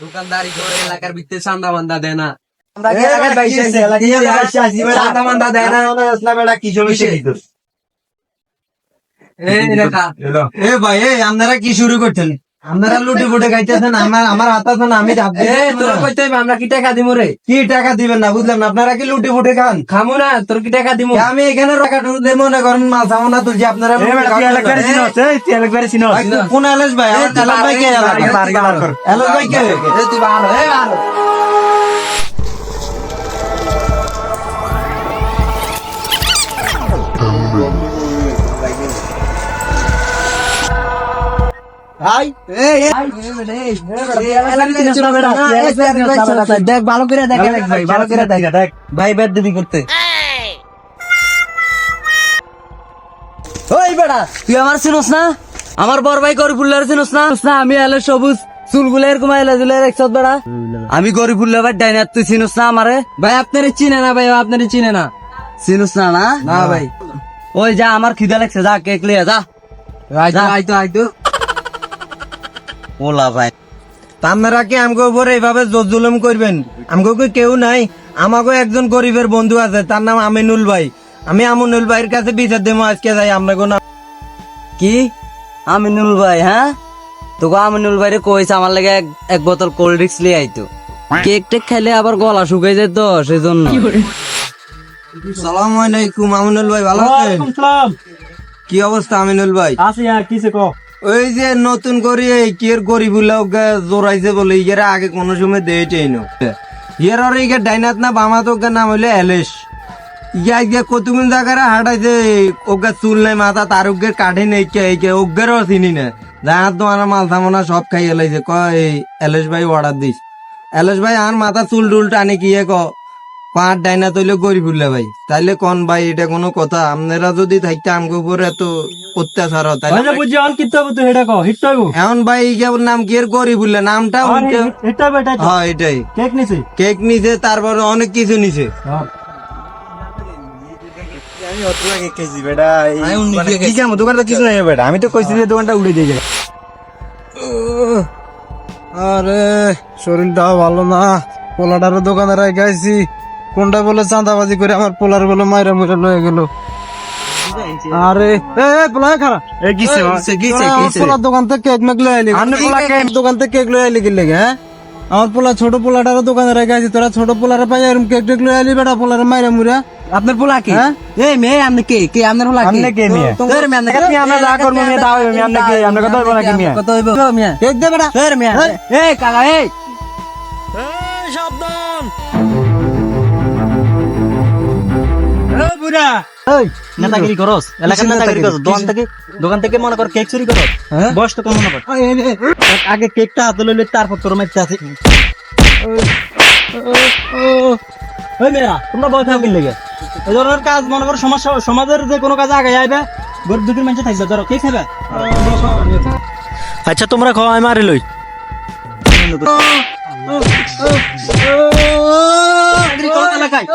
দোকানদারি করে এলাকার ভিতরে চান্দা বান্দা দেয় না। আপনারা কি শুরু করছেন? আপনারা লুটে ফুটে খাইতেছেন আমার আমার হাত আছে না আমি এ তোর কইতে হইবে আমরা কি টাকা দিমু রে? কি টাকা দিবেন না বুঝলাম না? আপনারা কি লুটে ফুটে খান? খামু না তোর কি টাকা দিমু? আমি এখানে টাকা মনে করেন মাছ আমনা তুলছি আপনারা কোন এলেশ ভাই? আমার ভাই কে? ভাই কে? তুই বার এ বার হ। ভাই দেখ ভালো করে দেখ ভাই ভালো করে দেখ। ভাই বেদ দিদি করতে। ওই বেড়া তুই আমার চিনোস না? আমার বড় ভাই গরিবুল্লার চিনোস না? না আমি এলে সবুজ চুলগুলো এরকম একসাথ বেড়া। আমি গরিবুল্লা ভাই ডাইনার তুই চিনোস না আমারে? ভাই আপনার চিনে না ভাই আপনার চিনে না। চিনোস না না? না ভাই। ওই যা আমার খিদা লাগছে যা কেক লিয়ে যা। যা। আইতো আইতো ওলা ভাই। আপনারা কি আমগো উপরে এইভাবে জোর জুলুম করবেন? আমগো কি কেউ নাই? আমাকে একজন গরিবের বন্ধু আছে তার নাম আমিনুল ভাই। আমি আমিনুল ভাইয়ের কাছে বিচার দেবো আজকে যাই আপনাকে না কি? আমিনুল ভাই হ্যাঁ? তোকে আমিনুল ভাই কইছে আমার লাগে এক- বোতল কোল্ড ড্রিঙ্কস লিয়ে আইতো। কেক টেক খাইলে আবার গলা শুকাই যায় তো সেই জন্য সালাম আলাইকুম আমিনুল ভাই ভালো আছেন? কি অবস্থা আমিনুল ভাই? আছে আর কিসে কো ওই যে নতুন করে এই কি এর গরিব জোরাইছে বলে ইয়ের আগে কোনো সময় দেয়টাই নো। ইয়ের আর ইয়ে ডাইনাত না বামা তো নাম হইলে এলেশ। ইয়া ইয়া কতগুন জায়গায় হাঁটাইছে, ওকে চুল নাই, মাথা তার ওকে কাঠে নেই, কে ওগেরও চিনি না। যাহার তো আমার মাল থামোনা সব খাই এলাইছে ক এই এলেশ ভাই অর্ডার দিস এলেশ ভাই আর মাথা চুল টুল টানে কি ক পাঁচ ডাইনা তৈলে গরিব উঠলে ভাই। তাইলে কোন ভাই এটা কোনো কথা। আপনারা যদি থাকতে আমগো উপরে এত অত্যাচার হয় মানে বুঝি অন তুই হেডা কো হিট হইব এখন ভাই কেবল নাম কি? এর গরিব বললে নামটা উল্টে এটা বেটা হ্যাঁ এটাই। কেক নিছি? কেক নিছে তারপরে অনেক কিছু নিছে। আমি তো কইছি যে দোকানটা উড়ে দিয়ে যায় আরে শরীরটা ভালো না। পোলাটার দোকানে রেখেছি কোনটা বলে চাঁদাবাজি করে আমার পোলার বলে মাইরা মুইরা লয়ে গেল? আরে এ এ, পোলা খারা এ পোলার দোকান থেকে কেক মেক লয়ে আইলি। আপনি পোলা কেক? দোকান থেকে কেক লয়ে আইলি কি লেগে হ্যাঁ? আমার পোলা ছোট পোলাটার দোকানে রেখেছি তোরা ছোট পোলারে পাই এরম কেক টেক লয়ে আইলি বেটা পোলারে মাইরা মুইরা। আপনার পোলা কি? হ্যাঁ? এই মেয়ে আপনি কে? কে আপনার পোলা আপনি কে মেয়ে? তোর আপনি আমরা যা করব মেয়ে তা হইবে, মেয়ে আপনি কে? আপনার কথা হইবো নাকি মেয়ে? কত হইব মেয়ে। কেক দে বেটা। তোর মেয়ে এই কাকা এই। এই নেতাগিরি করস এলাকার নেতাগিরি করস দোকান থেকে দোকান থেকে মনে কর কেক চুরি করস হ্যাঁ? বয়স তো কম মনে আগে কেকটা হাতে লইলে তারপর তোর মাইতে আছে ওই মেয়েরা তোমরা বয় থাকো কিনলে এই ধরনের কাজ মনে করো সমাজ সমাজের যে কোনো কাজে আগে আইবে গরিব দুঃখীর মানুষ থাকবে ধরো কে খাবে আচ্ছা তোমরা খাও আমি মারি লই এলাকায়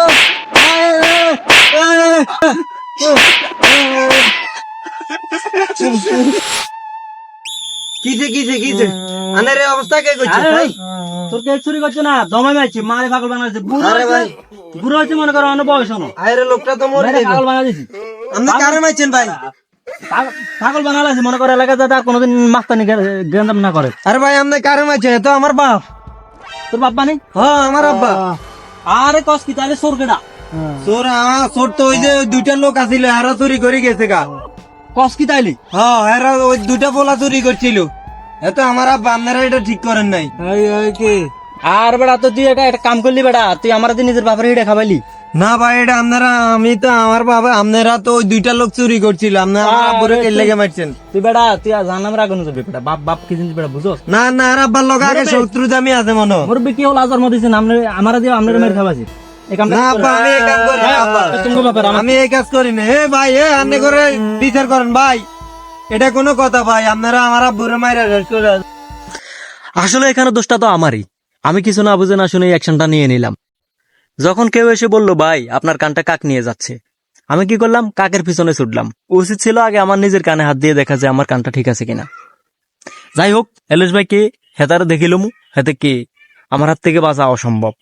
কিছে কিছে কিছে আনের অবস্থা কে করছে আরে ভাই? তোর কেক চুরি করছে না? দমাই মারছি মারে পাগল বানাচ্ছে বুড়ো আরে ভাই। বুড়ো হয়েছে মনে করো অনেক বয়স হনো আরে লোকটা তো মরে পাগল আপনি কারে মাইছেন ভাই? পাগল- বানালাছি মনে করে এলাকা যাতে আর কোনোদিন মাস্তানি গেন্দাম না করে। আরে ভাই আপনি কারে মাইছেন তো আমার বাপ। তোর বাপ বানি হ্যাঁ আমার আব্বা। আরে কস কি তাহলে সোর কেডা চোর আমার চোর তো ওই যে দুইটা লোক আছিল এরা চুরি করে গেছে গা। কস কি তাইলি? হ্যাঁ ওই দুইটা পোলা চুরি করছিল। এত আমার আব্বা আপনারা এটা ঠিক করেন নাই। এই এই কি? আর বেড়া তো তুই এটা একটা কাম করলি বেড়া তুই আমার নিজের বাপের হিডে খাবাইলি না ভাই এটা আপনারা আমি তো আমার বাবা আপনারা তো ওই দুইটা লোক চুরি করছিল আপনারা আব্বুরে কে লেগে মারছেন। তুই বেড়া তুই জানাম যাবি বাপ বাপ কি জিনিস না না আর আব্বার লোক আগে শত্রু দামি আছে মনে হয়। মোর কি হল আজার আমরা আমার দিয়ে আমরা মেরে খাবাইছি আব্বা আমি এই কাজ করি না, আব্বা। তুমি বাপের আমার আমি এই কাজ করি না। হে ভাই হে আপনি করে বিচার করেন ভাই। এটা কোনো কথা ভাই। আপনারা আমার আব্বুরে মাইরা আসলে এখানে দোষটা তো আমারই। আমি কিছু না বুঝে না শুনে অ্যাকশনটা নিয়ে নিলাম। যখন কেউ এসে বলল ভাই আপনার কানটা কাক নিয়ে যাচ্ছে। আমি কি করলাম? কাকের পিছনে ছুটলাম। উচিত ছিল আগে আমার নিজের কানে হাত দিয়ে দেখা যায় আমার কানটা ঠিক আছে কিনা। যাই হোক এলেশ ভাই কে হেতারে দেখিলমু। হেতে কে? আমার হাত থেকে বাঁচা অসম্ভব।